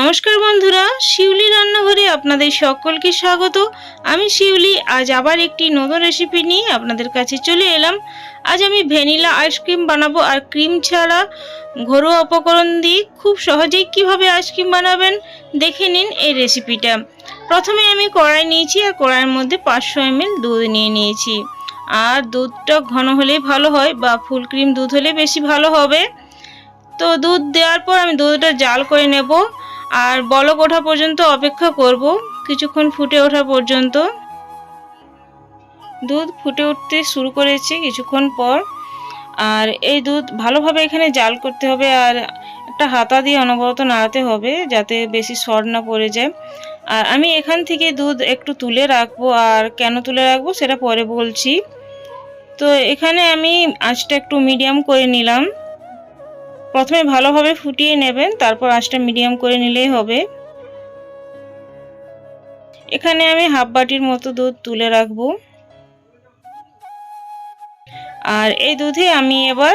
নমস্কার বন্ধুরা, শিউলি রান্নাঘরে আপনাদের সকলকে স্বাগত। আমি শিউলি, আজ আবার একটি নতুন রেসিপি নিয়ে আপনাদের কাছে চলে এলাম। আজ আমি ভ্যানিলা আইসক্রিম বানাবো আর ক্রিম ছাড়া ঘরোয়া উপকরণ দিয়ে খুব সহজেই কীভাবে আইসক্রিম বানাবেন দেখে নিন এই রেসিপিটা প্রথমে আমি কড়াই নিয়েছি আর কড়াইয়ের মধ্যে পাঁচশো এমএল দুধ নিয়ে নিয়েছি। আর দুধটা ঘন হলেই ভালো হয় বা ফুল ক্রিম দুধ হলে বেশি ভালো হবে। তো দুধ দেওয়ার পর আমি দুধটা জাল করে নেব। আর বলক ওঠা পর্যন্ত অপেক্ষা করব, কিছুক্ষণ ফুটে ওঠা পর্যন্ত। দুধ ফুটে উঠতে শুরু করেছে কিছুক্ষণ পর। আর এই দুধ ভালোভাবে এখানে জাল করতে হবে আর একটা হাতা দিয়ে অনবরত নাড়াতে হবে যাতে বেশি সর না পড়ে যায়। আর আমি এখান থেকে দুধ একটু তুলে রাখব আর কেন তুলে রাখব সেটা পরে বলছি। তো এখানে আমি আঁচটা একটু মিডিয়াম করে নিলাম। প্রথমে ভালোভাবে ফুটিয়ে নেবেন, তারপর আঁচটা মিডিয়াম করে নিলেই হবে। এখানে আমি হাফ বাটির মতো দুধ তুলে রাখব। আর এই দুধে আমি এবার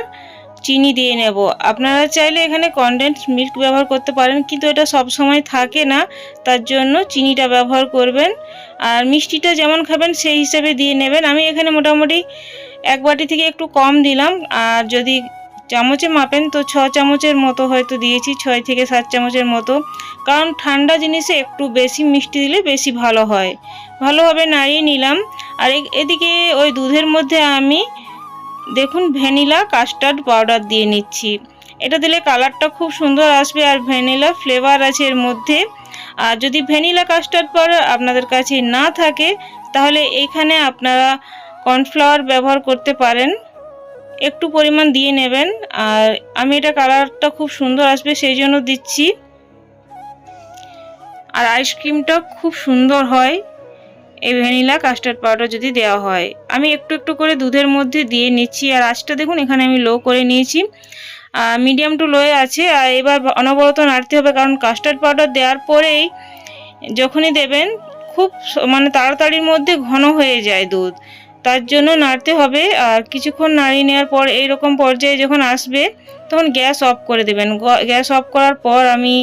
চিনি দিয়ে নেব। আপনারা চাইলে এখানে কনডেন্স মিল্ক ব্যবহার করতে পারেন, কিন্তু এটা সব সময় থাকে না, তার জন্য চিনিটা ব্যবহার করবেন। আর মিষ্টিটা যেমন খাবেন, সেই হিসাবে দিয়ে নেবেন। আমি এখানে মোটামুটি এক বাটি থেকে একটু কম দিলাম। আর যদি চামচে মাপেন তো ছ চামচের মতো হয়তো দিয়েছি, ছয় থেকে সাত চামচের মতো। কারণ ঠান্ডা জিনিসে একটু বেশি মিষ্টি দিলে বেশি ভালো হয়। ভালোভাবে নাড়িয়ে নিলাম। আর এদিকে ওই দুধের মধ্যে আমি, দেখুন, ভ্যানিলা কাস্টার্ড পাউডার দিয়ে নিচ্ছি। এটা দিলে কালারটা খুব সুন্দর আসবে আর ভ্যানিলা ফ্লেভার আছে এর মধ্যে। আর যদি ভ্যানিলা কাস্টার্ড পাউডার আপনাদের কাছে না থাকে, তাহলে এখানে আপনারা কর্নফ্লাওয়ার ব্যবহার করতে পারেন। একটু পরিমাণ দিয়ে নেবেন। আর আমি এটা কালারটা খুব সুন্দর আসবে, সেই জন্য দিচ্ছি। আর আইসক্রিমটা খুব সুন্দর হয়। এই ভ্যানিলা কাস্টার্ড পাউডার যদি দেওয়া হয়। আমি একটু একটু করে দুধের মধ্যে দিয়ে নিচ্ছি। আর আঁচটা দেখুন, এখানে আমি লো করে নিয়েছি। মিডিয়াম টু লোয়ে আছে। আর এবার অনবরত নাড়তে হবে, কারণ কাস্টার্ড পাউডার দেওয়ার পরেই যখনই দেবেন, খুব মানে তাড়াতাড়ির মধ্যে ঘন হয়ে যায় দুধ। তার জন্য নাড়তে হবে। আর কিছুক্ষণ নাড়িয়ে নেওয়ার পর এইরকম পর্যায়ে যখন আসবে, তখন গ্যাস অফ করে দেবেন। গ্যাস অফ করার পর আমি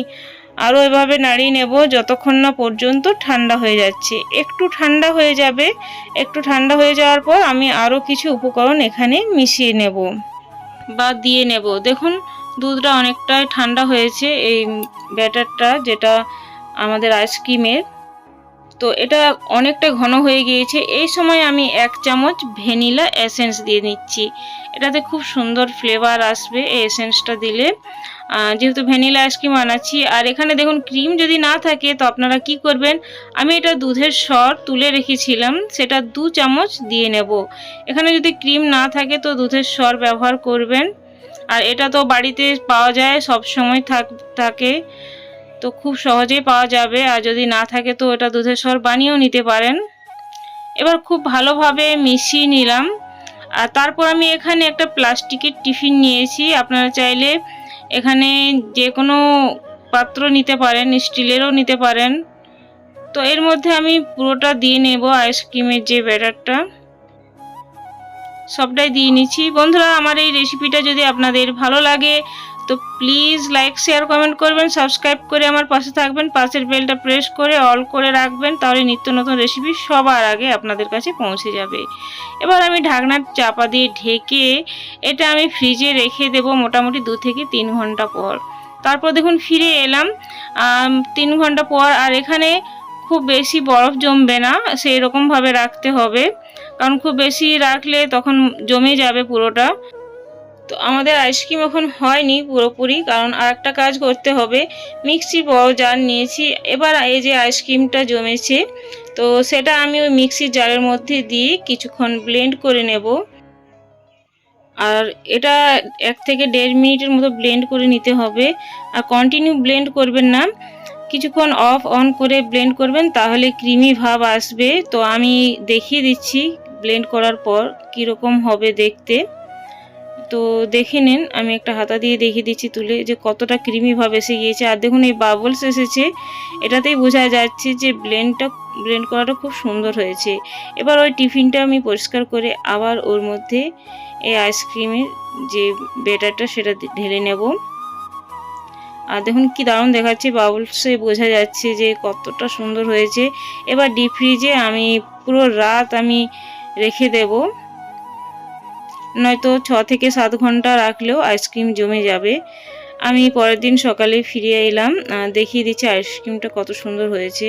আরও এভাবে নাড়িয়ে নেব যতক্ষণ না পর্যন্ত ঠান্ডা হয়ে যাচ্ছে। একটু ঠান্ডা হয়ে যাবে, একটু ঠান্ডা হয়ে যাওয়ার পর আমি আরও কিছু উপকরণ এখানে মিশিয়ে নেব বা দিয়ে নেব। দেখুন, দুধটা অনেকটাই ঠান্ডা হয়েছে এই ব্যাটারটা, যেটা আমাদের আইসক্রিমের। তো এটা অনেকটা ঘন হয়ে গিয়েছে। এই সময় আমি এক চামচ ভ্যানিলা এসেন্স দিয়ে নিচ্ছি। এটাতে খুব সুন্দর ফ্লেভার আসবে এই এসেন্সটা দিলে। যেহেতু ভ্যানিলা আইসক্রিম আনাচ্ছি আর এখানে দেখুন ক্রিম যদি না থাকে, তো আপনারা কি করবেন? আমি এটা দুধের সর তুলে রেখেছিলাম, সেটা দু চামচ দিয়ে নেব। এখানে যদি ক্রিম না থাকে, তো দুধের সর ব্যবহার করবেন। আর এটা তো বাড়িতে পাওয়া যায়, সব সময় থাক। তো খুব সহজেই পাওয়া যাবে। আর যদি না থাকে তো এটা দুধের স্বর বানিয়েও নিতে পারেন। এবার খুব ভালোভাবে মিশিয়ে নিলাম। আর তারপর আমি এখানে একটা প্লাস্টিকের টিফিন নিয়েছি। আপনারা চাইলে এখানে যে কোনো পাত্র নিতে পারেন, স্টিলেরও নিতে পারেন। তো এর মধ্যে আমি পুরোটা দিয়ে নেব আইসক্রিমের যে ব্যাটারটা। সবটাই দিয়ে নিচ্ছি। বন্ধুরা, আমার এই রেসিপিটা যদি আপনাদের ভালো লাগে তো প্লিজ লাইক শেয়ার কমেন্ট করবেন সাবস্ক্রাইব করে আমার পাশে থাকবেন, পাশের বেলটা প্রেস করে অল করে রাখবেন, তাহলে নিত্য নতুন রেসিপি সবার আগে আপনাদের কাছে পৌঁছে যাবে। এবার আমি ঢাকনার চাপা দিয়ে ঢেকে এটা আমি ফ্রিজে রেখে দেব মোটামুটি দু থেকে তিন ঘণ্টা পর। তারপর দেখুন, ফিরে এলাম। তিন ঘণ্টা পর, আর এখানে খুব বেশি বরফ জমবে না সেই রকমভাবে রাখতে হবে। কারণ খুব বেশি রাখলে তখন জমে যাবে পুরোটা। তো আমাদের আইসক্রিম এখন হয়নি পুরোপুরি, কারণ আর একটা কাজ করতে হবে। মিক্সি বড় জার নিয়েছি। এবার এই যে আইসক্রিমটা জমেছে, তো সেটা আমি ওই মিক্সির জারের মধ্যে দিয়ে কিছুক্ষণ ব্লেন্ড করে নেব। আর এটা এক থেকে দেড় মিনিটের মতো ব্লেন্ড করে নিতে হবে। আর কন্টিনিউ ব্লেন্ড করবেন না। কিছুক্ষণ অফ অন করে ব্লেন্ড করবেন, তাহলে ক্রিমি ভাব আসবে। তো আমি দেখিয়ে দিচ্ছি ব্লেন্ড করার পর কীরকম হবে দেখতে। তো দেখে নিন, আমি একটা হাতা দিয়ে দেখিয়ে দিচ্ছি তুলে যে কতটা ক্রিমিভাবে এসে গিয়েছে। আর দেখুন, এই বাবলস এসেছে, এটাতেই বোঝা যাচ্ছে যে ব্লেন্ডটা ব্লেন্ড করাটা খুব সুন্দর হয়েছে। এবার ওই টিফিনটা আমি পরিষ্কার করে আবার ওর মধ্যে এই আইসক্রিমের যে বেটারটা সেটা ঢেলে নেব। আর দেখুন, কি দারুণ দেখাচ্ছে বাবলসে বোঝা যাচ্ছে যে কতটা সুন্দর হয়েছে। এবার ডিপ ফ্রিজে আমি পুরো রাত আমি রেখে দেব। নয়তো ছ থেকে সাত ঘণ্টা রাখলেও আইসক্রিম জমে যাবে। আমি পরের দিন সকালে ফিরে এলাম দেখিয়ে দিচ্ছি আইসক্রিমটা কত সুন্দর হয়েছে।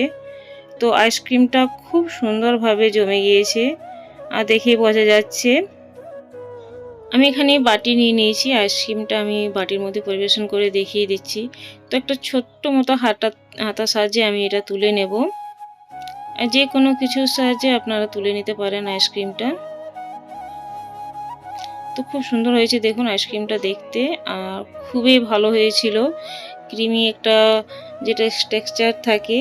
তো আইসক্রিমটা খুব সুন্দরভাবে জমে গিয়েছে আর দেখেই বোঝা যাচ্ছে। আমি এখানে বাটি নিয়ে নিয়েছি, আইসক্রিমটা আমি বাটির মধ্যে পরিবেশন করে দেখিয়ে দিচ্ছি। তো একটা ছোট্ট মতো হাতা, হাতার সাহায্যে আমি এটা তুলে নেব। যে কোনো কিছুর সাহায্যে আপনারা তুলে নিতে পারেন আইসক্রিমটা। তো খুব সুন্দর হয়েছে, দেখুন আইসক্রিমটা দেখতে। আর খুবই ভালো হয়েছিল। ক্রিমি একটা যেটা টেক্সচার থাকে,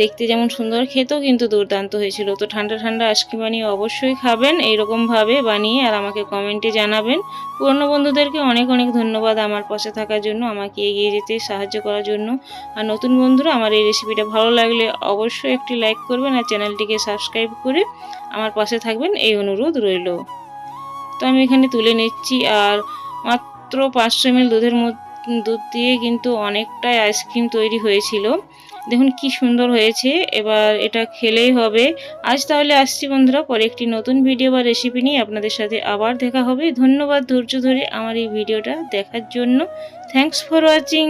দেখতে যেমন সুন্দর, খেতেও কিন্তু দুর্দান্ত হয়েছিল। তো ঠান্ডা ঠান্ডা আইসক্রিম বানিয়ে অবশ্যই খাবেন, এইরকমভাবে বানিয়ে আর আমাকে কমেন্টে জানাবেন। পুরনো বন্ধুদেরকে অনেক অনেক ধন্যবাদ আমার পাশে থাকার জন্য, আমাকে এগিয়ে যেতে, সাহায্য করার জন্য। আর নতুন বন্ধুরা, আমার এই রেসিপিটা ভালো লাগলে অবশ্যই একটি লাইক করবেন আর চ্যানেলটিকে সাবস্ক্রাইব করে আমার পাশে থাকবেন। এই অনুরোধ রইল। তো আমি এখানে তুলে নিচ্ছি আর মাত্র পাঁচশো এমএল দুধের দুধ দিয়ে কিন্তু অনেকটাই আইসক্রিম তৈরি হয়েছিল। দেখুন কি সুন্দর হয়েছে। এবার এটা খেলেই হবে। আজ তাহলে আসছি বন্ধুরা, পরে একটি নতুন ভিডিও বা রেসিপি নিয়ে আপনাদের সাথে আবার দেখা হবে। ধন্যবাদ ধৈর্য ধরে আমার এই ভিডিওটা দেখার জন্য। Thanks for watching